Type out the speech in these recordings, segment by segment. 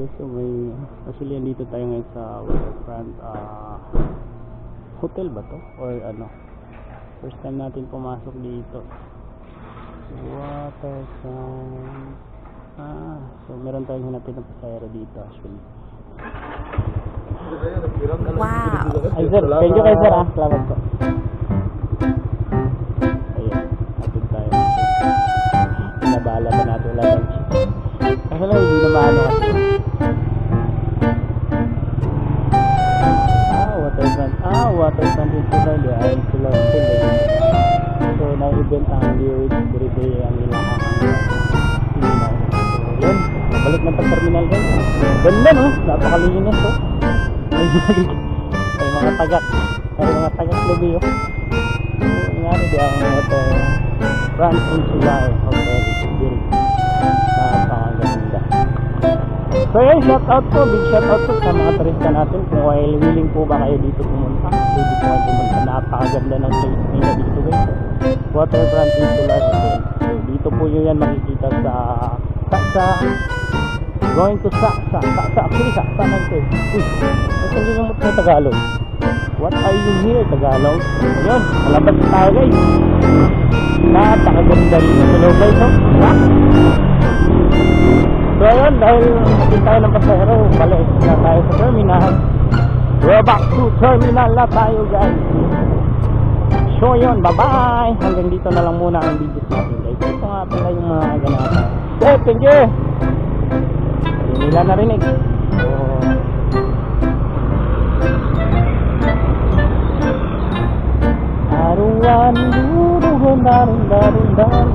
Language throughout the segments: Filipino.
guys, so may actually andito tayo ngayon sa waterfront ah hotel ba to? Or ano? First time natin pumasok dito. Waterfront. Ah so meron tayong hanapin ng pasayro dito actually. Wow. ay sir thank you kay sir ah. Salamat po. Ayun atid tayo. Nabala pa natin chip kasi lang hindi na maano kasi waterfront. Ah, waterfront in Sulalia. Ay, Sulalia. Sulalia. So, na-event ang lyrics diri ang ilang terminal. So, yun. Balik na pag-terminal guys. Ganda no? Napakalinis oh. May, may mga tagak. May mga tagak lubi oh. So, nga di ang waterfront in Sulalia. Hotel. Diri. Napakaganda. So yun, shout out po, big shout out po sa mga turista natin kung willing po ba kayo dito pumunta. Napakaganda ng place nila dito guys. Waterfront Hotel. So, dito po yun yan makikita sa sa, sa going to sa sa sa sa actually sa sa nang uy ito mo na Tagalog what are you here Tagalog yun malabas tayo guys napakaganda rin sa loob guys oh. Wow. So ayun, dahil natin tayo ng pasahero, balik na tayo sa terminal. We're back to terminal na tayo guys. So yun, bye-bye! Hanggang dito na lang muna ang videos natin guys. Ito nga pala yung mga ganapa. Okay, thank you! Hindi nila narinig. So, Aruan, duruhon, darun, darun, darun.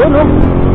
Yun oh.